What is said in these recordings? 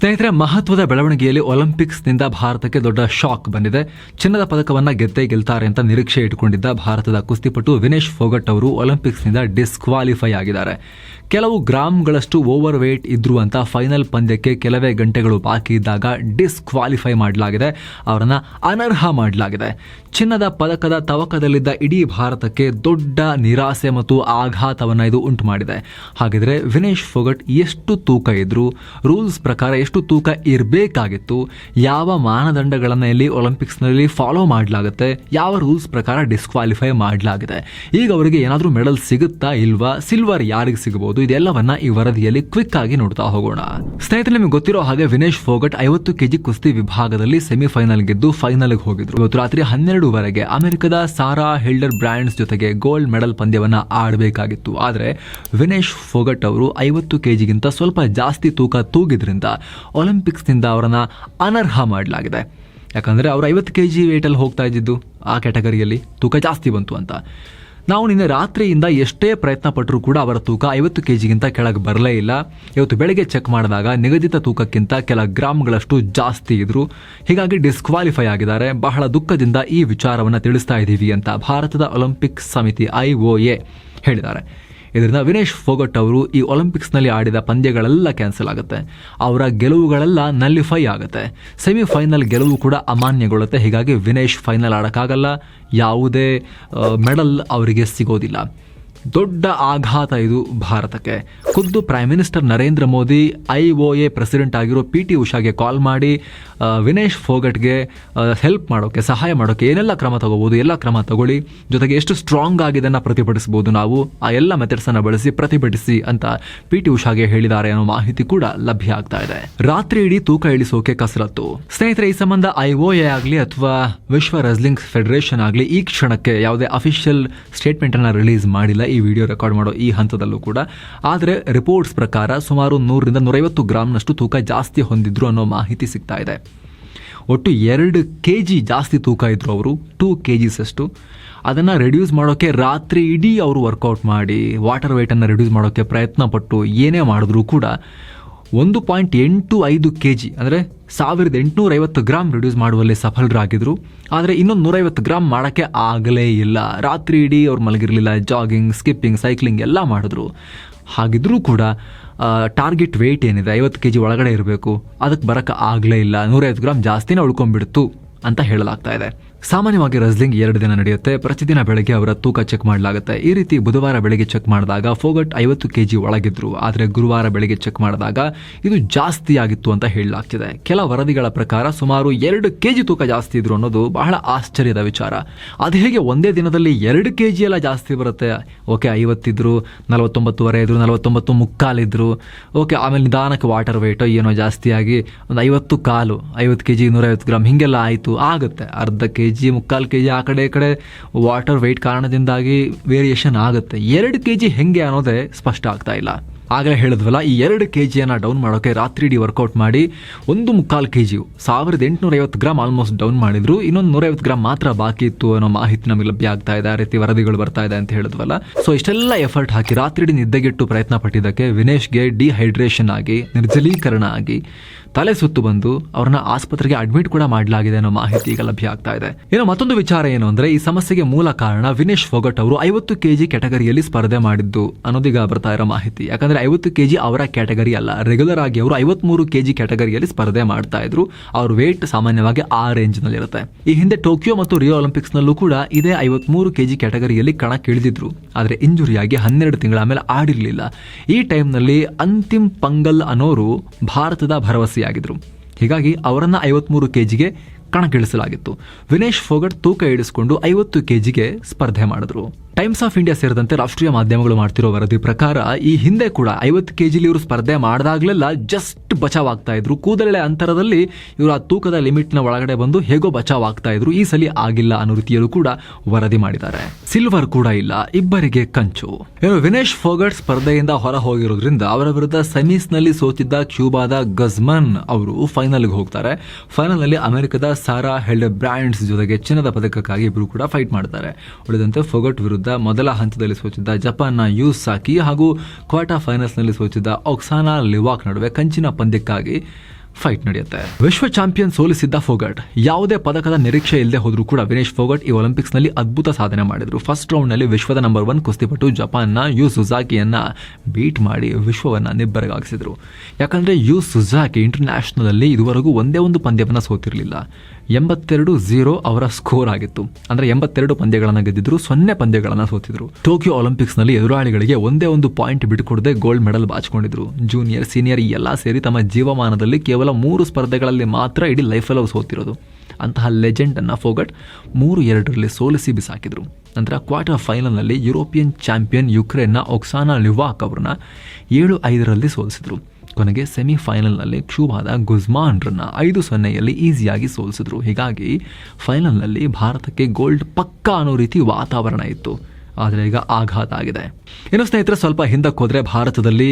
ಸ್ನೇಹಿತರೆ, ಮಹತ್ವದ ಬೆಳವಣಿಗೆಯಲ್ಲಿ ಒಲಿಂಪಿಕ್ಸ್ನಿಂದ ಭಾರತಕ್ಕೆ ದೊಡ್ಡ ಶಾಕ್ ಬಂದಿದೆ. ಚಿನ್ನದ ಪದಕವನ್ನು ಗೆದ್ದೇ ಗೆಲ್ತಾರೆ ಅಂತ ನಿರೀಕ್ಷೆ ಇಟ್ಟುಕೊಂಡಿದ್ದ ಭಾರತದ ಕುಸ್ತಿಪಟು ವಿನೇಶ್ ಫೋಗಟ್ ಅವರು ಒಲಿಂಪಿಕ್ಸ್ನಿಂದ ಡಿಸ್ಕ್ವಾಲಿಫೈ ಆಗಿದ್ದಾರೆ. ಕೆಲವು ಗ್ರಾಮ್ಗಳಷ್ಟು ಓವರ್ ವೇಟ್ ಇದ್ರು ಅಂತ ಫೈನಲ್ ಪಂದ್ಯಕ್ಕೆ ಕೆಲವೇ ಗಂಟೆಗಳು ಬಾಕಿ ಇದ್ದಾಗ ಡಿಸ್ಕ್ವಾಲಿಫೈ ಮಾಡಲಾಗಿದೆ. ಅವರನ್ನು ಅನರ್ಹ ಮಾಡಲಾಗಿದೆ. ಚಿನ್ನದ ಪದಕದ ತವಕದಲ್ಲಿದ್ದ ಇಡೀ ಭಾರತಕ್ಕೆ ದೊಡ್ಡ ನಿರಾಸೆ ಮತ್ತು ಆಘಾತವನ್ನು ಇದು ಉಂಟು ಮಾಡಿದೆ ಹಾಗಿದ್ರೆ ವಿನೇಶ್ ಫೋಗಟ್ ಎಷ್ಟು ತೂಕ ಇದ್ರು? ರೂಲ್ಸ್ ಪ್ರಕಾರ ಎಷ್ಟು ತೂಕ ಇರಬೇಕಾಗಿತ್ತು. ಯಾವ ಮಾನದಂಡಗಳನ್ನು ಇಲ್ಲಿ ಒಲಿಂಪಿಕ್ಸ್ನಲ್ಲಿ ಫಾಲೋ ಮಾಡಲಾಗುತ್ತೆ, ಯಾವ ರೂಲ್ಸ್ ಪ್ರಕಾರ ಡಿಸ್ಕ್ವಾಲಿಫೈ ಮಾಡಲಾಗಿದೆ ಈಗ ಅವರಿಗೆ ಏನಾದರೂ ಮೆಡಲ್ ಸಿಗುತ್ತಾ ಇಲ್ವಾ ಸಿಲ್ವರ್ ಯಾರಿಗೆ ಸಿಗಬಹುದು ಇದೆಲ್ಲವನ್ನ ಈ ವರದಿಯಲ್ಲಿ ಕ್ವಿಕ್ ಆಗಿ ನೋಡ್ತಾ ಹೋಗೋಣ. ಸ್ನೇಹಿತರೆ, ನಿಮಗೆ ಗೊತ್ತಿರೋ ಹಾಗೆ ವಿನೇಶ್ ಫೋಗಟ್ ಐವತ್ತು ಕೆಜಿ ಕುಸ್ತಿ ವಿಭಾಗದಲ್ಲಿ ಸೆಮಿಫೈನಲ್ ಗೆದ್ದು ಫೈನಲ್ಗೆ ಹೋಗಿದ್ರು. ಇವತ್ತು ರಾತ್ರಿ ಹನ್ನೆರಡುವರೆಗೆ ಅಮೆರಿಕದ ಸಾರಾ ಹೆಲ್ಡರ್ ಬ್ರ್ಯಾಂಡ್ಸ್ ಜೊತೆಗೆ ಗೋಲ್ಡ್ ಮೆಡಲ್ ಪಂದ್ಯವನ್ನ ಆಡಬೇಕಾಗಿತ್ತು. ಆದರೆ ವಿನೇಶ್ ಫೋಗಟ್ ಅವರು ಐವತ್ತು ಕೆಜಿಗಿಂತ ಸ್ವಲ್ಪ ಜಾಸ್ತಿ ತೂಕ ತೂಗಿದ್ರಿಂದ ಒಲಿಂಪಿಕ್ಸ್ನಿಂದ ಅವರನ್ನು ಅನರ್ಹ ಮಾಡಲಾಗಿದೆ. ಯಾಕಂದರೆ ಅವರು ಐವತ್ತು ಕೆ ಜಿ ವೇಟಲ್ಲಿ ಹೋಗ್ತಾ ಇದ್ದಿದ್ದು ಆ ಕ್ಯಾಟಗರಿಯಲ್ಲಿ ತೂಕ ಜಾಸ್ತಿ ಬಂತು ಅಂತ. ನಾವು ನಿನ್ನೆ ರಾತ್ರಿಯಿಂದ ಎಷ್ಟೇ ಪ್ರಯತ್ನ ಪಟ್ಟರೂ ಕೂಡ ಅವರ ತೂಕ ಐವತ್ತು ಕೆ ಜಿಗಿಂತ ಕೆಳಗೆ ಬರಲೇ ಇಲ್ಲ. ಇವತ್ತು ಬೆಳಗ್ಗೆ ಚೆಕ್ ಮಾಡಿದಾಗ ನಿಗದಿತ ತೂಕಕ್ಕಿಂತ ಕೆಲ ಗ್ರಾಮ್ಗಳಷ್ಟು ಜಾಸ್ತಿ ಇದ್ದರು ಹೀಗಾಗಿ ಡಿಸ್ಕ್ವಾಲಿಫೈ ಆಗಿದ್ದಾರೆ. ಬಹಳ ದುಃಖದಿಂದ ಈ ವಿಚಾರವನ್ನು ತಿಳಿಸ್ತಾ ಇದ್ದೀವಿ ಅಂತ ಭಾರತದ ಒಲಿಂಪಿಕ್ಸ್ ಸಮಿತಿ ಐ ಒ ಎ ಹೇಳಿದ್ದಾರೆ. ಇದರಿಂದ ವಿನೇಶ್ ಫೋಗಟ್ ಅವರು ಈ ಒಲಿಂಪಿಕ್ಸ್ನಲ್ಲಿ ಆಡಿದ ಪಂದ್ಯಗಳೆಲ್ಲ ಕ್ಯಾನ್ಸಲ್ ಆಗುತ್ತೆ. ಅವರ ಗೆಲುವುಗಳೆಲ್ಲ ನಲ್ಲಿಫೈ ಆಗುತ್ತೆ. ಸೆಮಿಫೈನಲ್ ಗೆಲುವು ಕೂಡ ಅಮಾನ್ಯಗೊಳ್ಳುತ್ತೆ. ಹೀಗಾಗಿ ವಿನೇಶ್ ಫೈನಲ್ ಆಡೋಕ್ಕಾಗಲ್ಲ. ಯಾವುದೇ ಮೆಡಲ್ ಅವರಿಗೆ ಸಿಗೋದಿಲ್ಲ. ದೊಡ್ಡ ಆಘಾತ ಇದು ಭಾರತಕ್ಕೆ. ಖುದ್ದು prime minister Narendra Modi, I O A president ಆಗಿರೋ ಪಿ ಟಿ ಉಷಾಗೆ ಕಾಲ್ ಮಾಡಿ ವಿನೇಶ್ ಫೋಗಟ್ಗೆ ಹೆಲ್ಪ್ ಮಾಡೋಕ್ಕೆ ಸಹಾಯ ಮಾಡೋಕ್ಕೆ ಏನೆಲ್ಲ ಕ್ರಮ ತಗೋಬೋದು, ಎಲ್ಲ ಕ್ರಮ ತಗೊಳ್ಳಿ, ಜೊತೆಗೆ ಎಷ್ಟು ಸ್ಟ್ರಾಂಗ್ ಆಗಿದ್ದನ್ನು ಪ್ರತಿಭಟಿಸ್ಬೋದು ನಾವು, ಆ ಎಲ್ಲ ಮೆಥಡ್ಸನ್ನು ಬಳಸಿ ಪ್ರತಿಭಟಿಸಿ ಅಂತ ಪಿ ಟಿ ಉಷಾಗೆ ಹೇಳಿದ್ದಾರೆ ಅನ್ನೋ ಮಾಹಿತಿ ಕೂಡ ಲಭ್ಯ ಆಗ್ತಾ ಇದೆ. ರಾತ್ರಿ ಇಡೀ ತೂಕ ಇಳಿಸೋಕೆ ಕಸರತ್ತು. ಸ್ನೇಹಿತರೆ, ಈ ಸಂಬಂಧ ಐ ಒ ಎ ಆಗಲಿ ಅಥವಾ ವಿಶ್ವ ರೆಸ್ಲಿಂಗ್ ಫೆಡರೇಷನ್ ಆಗಲಿ ಈ ಕ್ಷಣಕ್ಕೆ ಯಾವುದೇ ಅಫಿಷಿಯಲ್ ಸ್ಟೇಟ್ಮೆಂಟ್ ಅನ್ನ ರಿಲೀಸ್ ಮಾಡಿಲ್ಲ. ಈ ವಿಡಿಯೋ ರೆಕಾರ್ಡ್ ಮಾಡೋ ಈ ಹಂತದಲ್ಲೂ ಕೂಡ. ಆದರೆ ರಿಪೋರ್ಟ್ಸ್ ಪ್ರಕಾರ ಸುಮಾರು ನೂರರಿಂದ ನೂರೈವತ್ತು ಗ್ರಾಮ್ನಷ್ಟು ತೂಕ ಜಾಸ್ತಿ ಹೊಂದಿದ್ರು ಅನ್ನೋ ಮಾಹಿತಿ ಸಿಗ್ತಾ ಇದೆ. ಒಟ್ಟು ಎರಡು ಕೆ ಜಿ ಜಾಸ್ತಿ ತೂಕ ಇದ್ದರು ಅವರು ಟೂ ಕೆ ಜಿಸಷ್ಟು ಅದನ್ನು ರೆಡ್ಯೂಸ್ ಮಾಡೋಕ್ಕೆ ರಾತ್ರಿ ಇಡೀ ಅವರು ವರ್ಕೌಟ್ ಮಾಡಿ ವಾಟರ್ ವೇಟನ್ನು ರೆಡ್ಯೂಸ್ ಮಾಡೋಕ್ಕೆ ಪ್ರಯತ್ನ ಪಟ್ಟು ಏನೇ ಮಾಡಿದ್ರೂ ಕೂಡ ಒಂದು ಪಾಯಿಂಟ್ ಎಂಟು ಐದು ಕೆ ಜಿ ಅಂದರೆ ಸಾವಿರದ ಎಂಟುನೂರ ಐವತ್ತು ಗ್ರಾಮ್ ರಿಡ್ಯೂಸ್ ಮಾಡುವಲ್ಲಿ ಸಫಲರಾಗಿದ್ದರು ಆದರೆ ಇನ್ನೊಂದು ನೂರೈವತ್ತು ಗ್ರಾಮ್ ಮಾಡೋಕ್ಕೆ ಆಗಲೇ ಇಲ್ಲ. ರಾತ್ರಿ ಇಡೀ ಅವ್ರು ಮಲಗಿರಲಿಲ್ಲ ಜಾಗಿಂಗ್ ಸ್ಕಿಪ್ಪಿಂಗ್ ಸೈಕ್ಲಿಂಗ್ ಎಲ್ಲ ಮಾಡಿದ್ರು. ಹಾಗಿದ್ರೂ ಕೂಡ ಟಾರ್ಗೆಟ್ ವೆಯ್ಟ್ ಏನಿದೆ, ಐವತ್ತು ಕೆ ಜಿ ಒಳಗಡೆ ಇರಬೇಕು. ಅದಕ್ಕೆ ಬರೋಕ್ಕೆ ಆಗಲೇ ಇಲ್ಲ. ನೂರೈವತ್ತು ಗ್ರಾಮ್ ಜಾಸ್ತಿನೇ ಉಳ್ಕೊಂಬಿಡ್ತು ಅಂತ ಹೇಳಲಾಗ್ತಾ ಇದೆ. ಸಾಮಾನ್ಯವಾಗಿ ರಸ್ಲಿಂಗ್ ಎರಡು ದಿನ ನಡೆಯುತ್ತೆ. ಪ್ರತಿದಿನ ಬೆಳಗ್ಗೆ ಅವರ ತೂಕ ಚೆಕ್ ಮಾಡಲಾಗುತ್ತೆ. ಈ ರೀತಿ ಬುಧವಾರ ಬೆಳಗ್ಗೆ ಚೆಕ್ ಮಾಡಿದಾಗ ಫೋಗಟ್ ಐವತ್ತು ಕೆ ಜಿ ಒಳಗಿದ್ರು. ಆದರೆ ಗುರುವಾರ ಬೆಳಗ್ಗೆ ಚೆಕ್ ಮಾಡಿದಾಗ ಇದು ಜಾಸ್ತಿ ಆಗಿತ್ತು ಅಂತ ಹೇಳಲಾಗ್ತಿದೆ. ಕೆಲ ವರದಿಗಳ ಪ್ರಕಾರ ಸುಮಾರು ಎರಡು ಕೆ ಜಿ ತೂಕ ಜಾಸ್ತಿ ಇದ್ರು ಅನ್ನೋದು ಬಹಳ ಆಶ್ಚರ್ಯದ ವಿಚಾರ. ಅದು ಹೇಗೆ ಒಂದೇ ದಿನದಲ್ಲಿ ಎರಡು ಕೆ ಜಿ ಎಲ್ಲ ಜಾಸ್ತಿ ಬರುತ್ತೆ? ಓಕೆ ಐವತ್ತಿದ್ರು ನಲವತ್ತೊಂಬತ್ತುವರೆ ಇದ್ರು, ನಲವತ್ತೊಂಬತ್ತು ಮುಕ್ಕಾಲಿದ್ರು ಓಕೆ, ಆಮೇಲೆ ನಿಧಾನಕ್ಕೆ ವಾಟರ್ ವೇಟೋ ಏನೋ ಜಾಸ್ತಿಯಾಗಿ ಒಂದು ಐವತ್ತು ಕಾಲು, ಐವತ್ತು ಕೆ ಜಿ ನೂರೈವತ್ತು ಗ್ರಾಮ್ ಹೀಗೆಲ್ಲ ಆಯಿತು. ಆಗುತ್ತೆ. ಅರ್ಧ ಕೆ ಜಿ ಮುಕ್ಕಾಲು ಕೆ ಜಿ ಆ ಕಡೆ ಈ ಕಡೆ ವಾಟರ್ ವೆಯ್ಟ್ ಕಾರಣದಿಂದಾಗಿ ವೇರಿಯೇಷನ್ ಆಗುತ್ತೆ. ಎರಡು ಕೆ ಜಿ ಹೆಂಗೆ ಅನ್ನೋದೇ ಸ್ಪಷ್ಟ ಆಗ್ತಾ ಇಲ್ಲ. ಆಗಲೇ ಹೇಳಿದ್ವಲ್ಲ, ಈ ಎರಡು ಕೆ ಜಿಯನ್ನು ಡೌನ್ ಮಾಡೋಕ್ಕೆ ರಾತ್ರಿ ಇಡೀ ವರ್ಕೌಟ್ ಮಾಡಿ ಒಂದು ಮುಕ್ಕಾಲು ಕೆ ಜಿ ಸಾವಿರದ ಎಂಟುನೂರ ಐವತ್ತು ಗ್ರಾಮ್ ಆಲ್ಮೋಸ್ಟ್ ಡೌನ್ ಮಾಡಿದ್ರು. ಇನ್ನೊಂದು ನೂರೈವತ್ತು ಗ್ರಾಮ್ ಮಾತ್ರ ಬಾಕಿ ಇತ್ತು ಅನ್ನೋ ಮಾಹಿತಿ ನಮಗೆ ಲಭ್ಯ ಆಗ್ತಾ ಇದೆ. ಆ ರೀತಿ ವರದಿಗಳು ಬರ್ತಾ ಇದೆ ಅಂತ ಹೇಳಿದ್ವಲ್ಲ. ಸೊ ಇಷ್ಟೆಲ್ಲ ಎಫರ್ಟ್ ಹಾಕಿ ರಾತ್ರಿ ಇಡೀ ನಿದ್ದೆಗೆಟ್ಟು ಪ್ರಯತ್ನ ಪಟ್ಟಿದ್ದಕ್ಕೆ ವಿನೇಶ್ಗೆ ಡಿಹೈಡ್ರೇಷನ್ ಆಗಿ, ನಿರ್ಜಲೀಕರಣ ಆಗಿ ತಲೆ ಸುತ್ತು ಬಂದು ಅವ್ರನ್ನ ಆಸ್ಪತ್ರೆಗೆ ಅಡ್ಮಿಟ್ ಕೂಡ ಮಾಡಲಾಗಿದೆ ಅನ್ನೋ ಮಾಹಿತಿ ಈಗ ಲಭ್ಯ ಆಗ್ತಾ ಇದೆ. ಏನೋ ಮತ್ತೊಂದು ವಿಚಾರ ಏನು ಅಂದ್ರೆ, ಈ ಸಮಸ್ಯೆಗೆ ಮೂಲ ಕಾರಣ ವಿನೇಶ್ ಫೋಗಟ್ ಅವರು ಐವತ್ತು ಕೆಜಿ ಕೆಟಗರಿಯಲ್ಲಿ ಸ್ಪರ್ಧೆ ಮಾಡಿದ್ದು ಅನ್ನೋದೀಗ ಬರ್ತಾ ಇರೋ ಮಾಹಿತಿ. ಯಾಕಂದ್ರೆ ಐವತ್ತು ಕೆ ಜಿ ಅವರ ಕ್ಯಾಟಗರಿ ಅಲ್ಲ. ರೆಗ್ಯುಲರ್ ಆಗಿ ಅವರು ಐವತ್ಮೂರು ಕೆಜಿ ಕ್ಯಾಟಗರಿಯಲ್ಲಿ ಸ್ಪರ್ಧೆ ಮಾಡ್ತಾ ಇದ್ರು. ಅವ್ರ ವೇಟ್ ಸಾಮಾನ್ಯವಾಗಿ ಆ ರೇಂಜ್ನಲ್ಲಿ ಇರುತ್ತೆ ಈ ಹಿಂದೆ ಟೋಕಿಯೋ ಮತ್ತು ರಿಯೋ ಒಲಿಂಪಿಕ್ಸ್ ನಲ್ಲೂ ಕೂಡ ಇದೇ ಐವತ್ಮೂರು ಕೆಜಿ ಕ್ಯಾಟಗರಿಯಲ್ಲಿ ಕಣಕ್ಕಿಳಿದಿದ್ರು ಆದರೆ ಇಂಜುರಿಯಾಗಿ ಹನ್ನೆರಡು ತಿಂಗಳ ಆಮೇಲೆ ಆಡಿರಲಿಲ್ಲ. ಈ ಟೈಮ್ನಲ್ಲಿ ಅಂತಿಮ್ ಪಂಗಲ್ ಅನ್ನೋರು ಭಾರತದ ಭರವಸೆಯಾಗಿದ್ರು. ಹೀಗಾಗಿ ಅವರನ್ನ ಐವತ್ಮೂರು ಕೆಜಿಗೆ ಕಣಕ್ಕಿಳಿಸಲಾಗಿತ್ತು. ವಿನೇಶ್ ಫೋಗಟ್ ತೂಕ ಇಳಿಸಿಕೊಂಡು ಐವತ್ತು ಕೆಜಿಗೆ ಸ್ಪರ್ಧೆ ಮಾಡಿದ್ರು. ಟೈಮ್ಸ್ ಆಫ್ ಇಂಡಿಯಾ ಸೇರಿದಂತೆ ರಾಷ್ಟ್ರೀಯ ಮಾಧ್ಯಮಗಳು ಮಾಡ್ತಿರೋ ವರದಿ ಪ್ರಕಾರ ಈ ಹಿಂದೆ ಕೂಡ ಐವತ್ತು ಕೆಜಿಲಿ ಇವರು ಸ್ಪರ್ಧೆ ಮಾಡಿದಾಗಲೆಲ್ಲ ಜಸ್ಟ್ ಬಚಾವ್ ಆಗ್ತಾ ಇದ್ರು. ಕೂದಲೆಳೆ ಅಂತರದಲ್ಲಿ ಇವರು ಆ ತೂಕದ ಲಿಮಿಟ್ನ ಒಳಗಡೆ ಬಂದು ಹೇಗೋ ಬಚಾವ್ ಆಗ್ತಾ ಇದ್ರು. ಈ ಸಲ ಆಗಿಲ್ಲ ಅನ್ನೋ ರೀತಿಯಲ್ಲೂ ಕೂಡ ವರದಿ ಮಾಡಿದ್ದಾರೆ. ಸಿಲ್ವರ್ ಕೂಡ ಇಲ್ಲ, ಇಬ್ಬರಿಗೆ ಕಂಚು. ಏನು ವಿನೇಶ್ ಫೋಗಟ್ ಸ್ಪರ್ಧೆಯಿಂದ ಹೊರ ಹೋಗಿರೋದ್ರಿಂದ ಅವರ ವಿರುದ್ಧ ಸೆಮೀಸ್ನಲ್ಲಿ ಸೋತಿದ್ದ ಕ್ಯೂಬಾದ ಗಜ್ಮನ್ ಅವರು ಫೈನಲ್ಗೆ ಹೋಗ್ತಾರೆ. ಫೈನಲ್ನಲ್ಲಿ ಅಮೆರಿಕದ ಸಾರಾ ಹೆಲ್ಡ್ ಬ್ರ್ಯಾಂಡ್ಸ್ ಜೊತೆಗೆ ಚಿನ್ನದ ಪದಕಕ್ಕಾಗಿ ಇಬ್ಬರು ಕೂಡ ಫೈಟ್ ಮಾಡ್ತಾರೆ. ಉಳಿದಂತೆ ಫೊಗಟ್ ವಿರುದ್ಧ ಮೊದಲ ಹಂತದಲ್ಲಿ ಸೋಚಿದ್ದ ಜಪಾನ್ನ ಯೂಸ್ ಸಾಕಿ ಹಾಗೂ ಕ್ವಾರ್ಟರ್ ಫೈನಲ್ಸ್ನಲ್ಲಿ ಸೋಚಿದ್ದ ಒಕ್ಸಾನಾ ಲಿವಾಕ್ ನಡುವೆ ಕಂಚಿನ ಪಂದ್ಯಕ್ಕಾಗಿ ಫೈಟ್ ನಡೆಯುತ್ತೆ. ವಿಶ್ವ ಚಾಂಪಿಯನ್ ಸೋಲಿಸಿದ್ದ ಫೋಗಟ್. ಯಾವುದೇ ಪದಕದ ನಿರೀಕ್ಷೆ ಇಲ್ಲದೆ ಹೋದ್ರೂ ಕೂಡ ವಿನೇಶ್ ಫೋಗಟ್ ಈ ಒಲಿಂಪಿಕ್ಸ್ನಲ್ಲಿ ಅದ್ಭುತ ಸಾಧನೆ ಮಾಡಿದ್ರು. ಫಸ್ಟ್ ರೌಂಡ್ನಲ್ಲಿ ವಿಶ್ವದ ನಂಬರ್ ಒನ್ ಕುಸ್ತಿಪಟು ಜಪಾನ್ನ ಯು ಸುಜಾಕಿಯನ್ನ ಬೀಟ್ ಮಾಡಿ ವಿಶ್ವವನ್ನ ನಿಬ್ಬರಗಾಗಿಸಿದ್ರು. ಯಾಕಂದ್ರೆ ಯು ಸುಜಾಕಿ ಇಂಟರ್ನ್ಯಾಷನಲ್ ಅಲ್ಲಿ ಇದುವರೆಗೂ ಒಂದೇ ಒಂದು ಪಂದ್ಯವನ್ನ ಸೋತಿರಲಿಲ್ಲ. ಎಂಬತ್ತೆರಡು ಝೀರೋ ಅವರ ಸ್ಕೋರ್ ಆಗಿತ್ತು. ಅಂದ್ರೆ ಎಂಬತ್ತೆರಡು ಪಂದ್ಯಗಳನ್ನು ಗೆದ್ದಿದ್ರು, ಸೊನ್ನೆ ಪಂದ್ಯಗಳನ್ನು ಸೋತಿದ್ರು. ಟೋಕಿಯೋ ಒಲಿಂಪಿಕ್ಸ್ನಲ್ಲಿ ಎದುರಾಳಿಗಳಿಗೆ ಒಂದೇ ಒಂದು ಪಾಯಿಂಟ್ ಬಿಟ್ಟುಕೊಡದೆ ಗೋಲ್ಡ್ ಮೆಡಲ್ ಬಾಚಿಕೊಂಡಿದ್ರು. ಜೂನಿಯರ್ ಸೀನಿಯರ್ ಎಲ್ಲ ಸೇರಿ ತಮ್ಮ ಜೀವಮಾನದಲ್ಲಿ ಕೇವಲ ಮೂರು ಸ್ಪರ್ಧೆಗಳಲ್ಲಿ ಮಾತ್ರ ಇಡೀ ಲೈಫಲ್ಲಿ ಅವ್ರು ಸೋತಿರೋದು. ಅಂತಹ ಲೆಜೆಂಡನ್ನು ಫೋಗಟ್ ಮೂರು ಎರಡರಲ್ಲಿ ಸೋಲಿಸಿ ಬಿಸಾಕಿದರು. ನಂತರ ಕ್ವಾರ್ಟರ್ ಫೈನಲ್ನಲ್ಲಿ ಯುರೋಪಿಯನ್ ಚಾಂಪಿಯನ್ ಯುಕ್ರೇನ್ನ ಒಕ್ಸಾನಾ ಲಿವಾಕ್ ಅವ್ರನ್ನ ಏಳು ಐದರಲ್ಲಿ ಸೋಲಿಸಿದರು. ಕೊನೆಗೆ ಸೆಮಿಫೈನಲ್ನಲ್ಲಿ ಕ್ಷೂಬಾದ ಗುಜ್ಮಾನ್ರನ್ನ ಐದು ಸೊನ್ನೆಯಲ್ಲಿ ಈಸಿಯಾಗಿ ಸೋಲಿಸಿದ್ರು. ಹೀಗಾಗಿ ಫೈನಲ್ನಲ್ಲಿ ಭಾರತಕ್ಕೆ ಗೋಲ್ಡ್ ಪಕ್ಕಾ ಅನ್ನೋ ರೀತಿ ವಾತಾವರಣ ಇತ್ತು. ಆದರೆ ಈಗ ಆಘಾತ ಆಗಿದೆ. ಇನ್ನು ಸ್ನೇಹಿತರೆ, ಸ್ವಲ್ಪ ಹಿಂದಕ್ಕೆ ಹೋದರೆ ಭಾರತದಲ್ಲಿ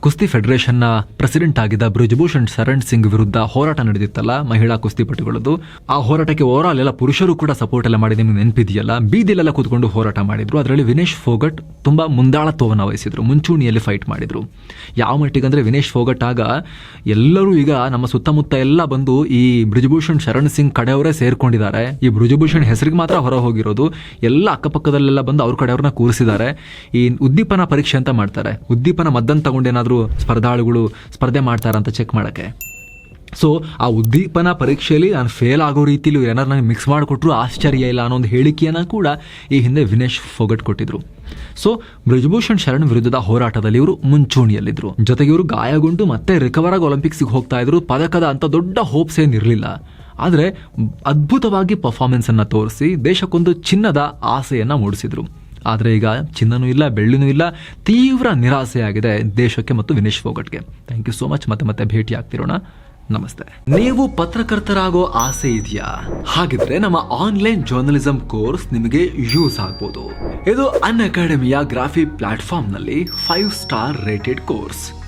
ಕುಸ್ತಿ ಫೆಡರೇಷನ್ನ ಪ್ರೆಸಿಡೆಂಟ್ ಆಗಿದ್ದ ಬ್ರಿಜ್ಭೂಷಣ್ ಶರಣ್ ಸಿಂಗ್ ವಿರುದ್ಧ ಹೋರಾಟ ನಡೆದಿತ್ತಲ್ಲ, ಮಹಿಳಾ ಕುಸ್ತಿಪಟುಗಳದ್ದು ಆ ಹೋರಾಟಕ್ಕೆ ಓವರಾಲ್ ಎಲ್ಲ ಪುರುಷರು ಕೂಡ ಸಪೋರ್ಟ್ ಎಲ್ಲ ಮಾಡಿ, ನಿಮ್ಗೆ ನೆನಪಿದೆಯಲ್ಲ, ಬೀದಿಲೆಲ್ಲ ಕೂತ್ಕೊಂಡು ಹೋರಾಟ ಮಾಡಿದ್ರು. ಅದರಲ್ಲಿ ವಿನೇಶ್ ಫೋಗಟ್ ತುಂಬ ಮುಂದಾಳತ್ವವನ್ನು ವಹಿಸಿದ್ರು, ಮುಂಚೂಣಿಯಲ್ಲಿ ಫೈಟ್ ಮಾಡಿದ್ರು. ಯಾವ ಮಟ್ಟಿಗೆ ಅಂದ್ರೆ ವಿನೇಶ್ ಫೋಗಟ್ ಆಗ ಎಲ್ಲರೂ ಈಗ ನಮ್ಮ ಸುತ್ತಮುತ್ತ ಎಲ್ಲ ಬಂದು ಈ ಬ್ರಿಜ್ಭೂಷಣ್ ಶರಣ್ ಸಿಂಗ್ ಕಡೆಯವರೇ ಸೇರ್ಕೊಂಡಿದ್ದಾರೆ. ಈ ಬ್ರಿಜ್ಭೂಷಣ್ ಹೆಸರಿಗೆ ಮಾತ್ರ ಹೊರ ಹೋಗಿರೋದು. ಎಲ್ಲ ಅಕ್ಕಪಕ್ಕದಲ್ಲೆಲ್ಲ ಬಂದು ಅವ್ರ ಕಡೆಯವ್ರನ್ನ ಕೂರಿಸಿದ್ದಾರೆ. ಈ ಉದ್ದೀಪನ ಪರೀಕ್ಷೆ ಅಂತ ಮಾಡ್ತಾರೆ. ಉದ್ದೀಪನ ಮದ್ದನ್ನು ತಗೊಂಡೇನಾದರೂ ಸ್ಪರ್ಧಾಳುಗಳು ಸ್ಪರ್ಧೆ ಮಾಡ್ತಾರ ಅಂತ ಚೆಕ್ ಮಾಡೋಕ್ಕೆ. ಸೊ ಆ ಉದ್ದೀಪನ ಪರೀಕ್ಷೆಯಲ್ಲಿ ನಾನು ಫೇಲ್ ಆಗೋ ರೀತಿಲಿ ಏನಾರು ನನಗೆ ಮಿಕ್ಸ್ ಮಾಡಿಕೊಟ್ರು ಆಶ್ಚರ್ಯ ಇಲ್ಲ ಅನ್ನೋ ಒಂದು ಹೇಳಿಕೆಯನ್ನು ಕೂಡ ಈ ಹಿಂದೆ ವಿನೇಶ್ ಫೋಗಟ್ ಕೊಟ್ಟಿದ್ರು. ಸೊ ಬ್ರಿಜಭೂಷಣ್ ಶರಣ್ ವಿರುದ್ಧದ ಹೋರಾಟದಲ್ಲಿ ಇವರು ಮುಂಚೂಣಿಯಲ್ಲಿದ್ದರು ಜೊತೆಗೆ ಇವರು ಗಾಯಗೊಂಡು ಮತ್ತೆ ರಿಕವರ್ ಆಗಿ ಒಲಿಂಪಿಕ್ಸ್ಗೆ ಹೋಗ್ತಾ ಇದ್ರು. ಪದಕದ ಅಂತ ದೊಡ್ಡ ಹೋಪ್ಸ್ ಏನಿರಲಿಲ್ಲ ಆದರೆ ಅದ್ಭುತವಾಗಿ ಪರ್ಫಾರ್ಮೆನ್ಸನ್ನು ತೋರಿಸಿ ದೇಶಕ್ಕೊಂದು ಚಿನ್ನದ ಆಸೆಯನ್ನು ಮೂಡಿಸಿದ್ರು. ಆದರೆ ಈಗ ಚಿನ್ನನೂ ಇಲ್ಲ, ಬೆಳ್ಳಿನೂ ಇಲ್ಲ, ತೀವ್ರ ನಿರಾಸೆಯಾಗಿದೆ ದೇಶಕ್ಕೆ ಮತ್ತು ವಿನೇಶ್ ಫೋಗಟ್ಗೆ ಥ್ಯಾಂಕ್ ಯು ಸೋ ಮಚ್ ಮತ್ತೆ ಮತ್ತೆ ಭೇಟಿ ಆಗ್ತಿರೋಣ ನಮಸ್ತೆ. ನೀವು ಪತ್ರಕರ್ತರಾಗೋ ಆಸೆ ಇದೆಯಾ? ಹಾಗಿದ್ರೆ ನಮ್ಮ ಆನ್ಲೈನ್ ಜರ್ನಲಿಸಂ ಕೋರ್ಸ್ ನಿಮಗೆ ಯೂಸ್ ಆಗ್ಬೋದು. ಇದು ಅನ್ ಅಕಾಡೆಮಿಯ ಗ್ರಾಫಿ ಪ್ಲಾಟ್ಫಾರ್ಮ್ನಲ್ಲಿ ಫೈವ್ ಸ್ಟಾರ್ ರೇಟೆಡ್ ಕೋರ್ಸ್